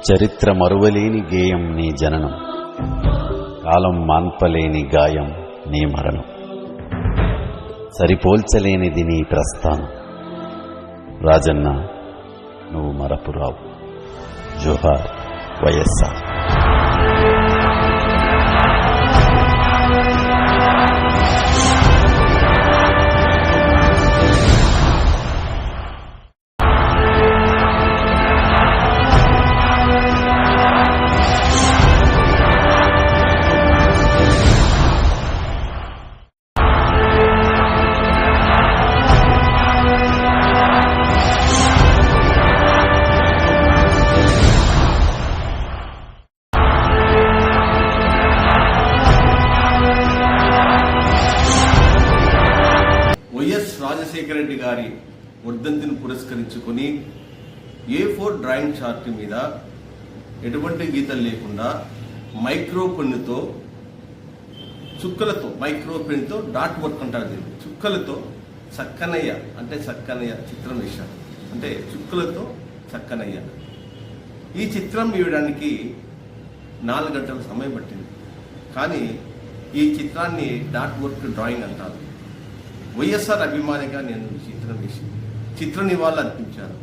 చరిత్ర మరువలేని గేయం నీ జననం. కాలం మాన్పలేని గాయం నీ మరణం. సరిపోల్చలేనిది నీ ప్రస్థానం. రాజన్న నువ్వు మరపురావు. జోహార్ వైఎస్ఆర్. రాజశేఖర రెడ్డి గారి వర్ధంతిని పురస్కరించుకొని ఏ ఫోర్ డ్రాయింగ్ చార్ట్ మీద ఎటువంటి గీతలు లేకుండా మైక్రో పెన్నుతో చుక్కలతో మైక్రో పెన్తో డాట్ వర్క్ అంటారు దీన్ని. చుక్కలతో చక్కనయ్య అంటే చక్కనయ్య చిత్రం వేశారు. అంటే చుక్కలతో చక్కనయ్య. ఈ చిత్రం వేయడానికి నాలుగు గంటల సమయం పట్టింది. కానీ ఈ చిత్రాన్ని డాట్ వర్క్ డ్రాయింగ్ అంటారు. వైఎస్ఆర్ అభిమానిగా నేను చిత్రం వేసి చిత్ర నివాళులు అర్పించాను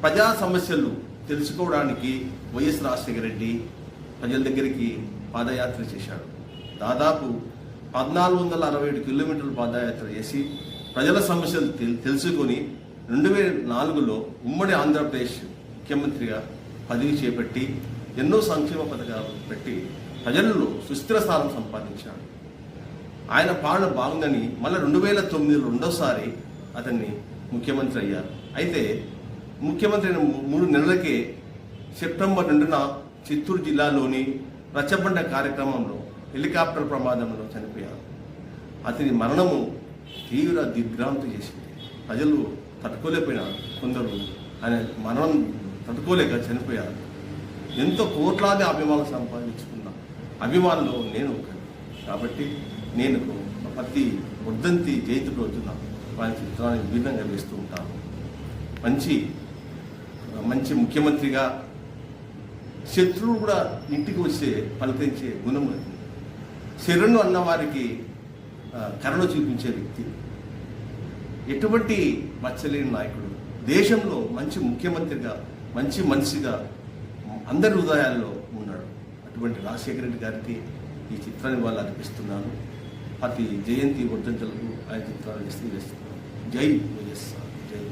ప్రజా సమస్యలు తెలుసుకోవడానికి వైఎస్ రాజశేఖర రెడ్డి ప్రజల దగ్గరికి పాదయాత్ర చేశాడు. దాదాపు పద్నాలుగు వందల అరవై ఏడు కిలోమీటర్లు పాదయాత్ర చేసి ప్రజల సమస్యలు తెల్- తెలుసుకొని రెండు వేల నాలుగులో ఉమ్మడి ఆంధ్రప్రదేశ్ ముఖ్యమంత్రిగా పదవి చేపట్టి ఎన్నో సంక్షేమ పథకాలు పెట్టి ప్రజల్లో సుస్థిర స్థానం సంపాదించాడు. ఆయన పాలన బాగుందని మళ్ళీ రెండు వేల తొమ్మిదిలో రెండోసారి అతన్ని ముఖ్యమంత్రి అయ్యారు. అయితే ముఖ్యమంత్రి అయిన మూడు నెలలకే సెప్టెంబర్ రెండున చిత్తూరు జిల్లాలోని రచ్చబండ కార్యక్రమంలో హెలికాప్టర్ ప్రమాదంలో చనిపోయారు. అతని మరణము తీవ్ర దిగ్భ్రాంతి చేసింది. ప్రజలు తట్టుకోలేకపోయినారు. కొందరు ఆయన మరణం తట్టుకోలేక చనిపోయారు. ఎంతో కోట్లాది అభిమానులు సంపాదించుకున్న అభిమానులు నేను ఒకని కాబట్టి నేను ప్రతి ఉద్దంతి జయంతి రోజున వారి చిత్రాన్ని విభిన్నంగా వేస్తూ ఉంటాను. మంచి మంచి ముఖ్యమంత్రిగా శత్రువు కూడా ఇంటికి వస్తే పలకరించే గుణం ఉంది శరణు అన్నవారికి కరుణ చూపించే వ్యక్తి. ఎటువంటి మచ్చలేని నాయకుడు. దేశంలో మంచి ముఖ్యమంత్రిగా మంచి మనిషిగా అందరి హృదయాల్లో ఉన్నాడు. అటువంటి రాజశేఖర రెడ్డి గారికి ఈ చిత్రాన్ని వాళ్ళు అర్పిస్తున్నాను అతి జయంతి వర్ధంతులకు ఆయన ప్రారంభిస్తూ చేస్తున్నారు. జై వైఎస్ఆర్ జై.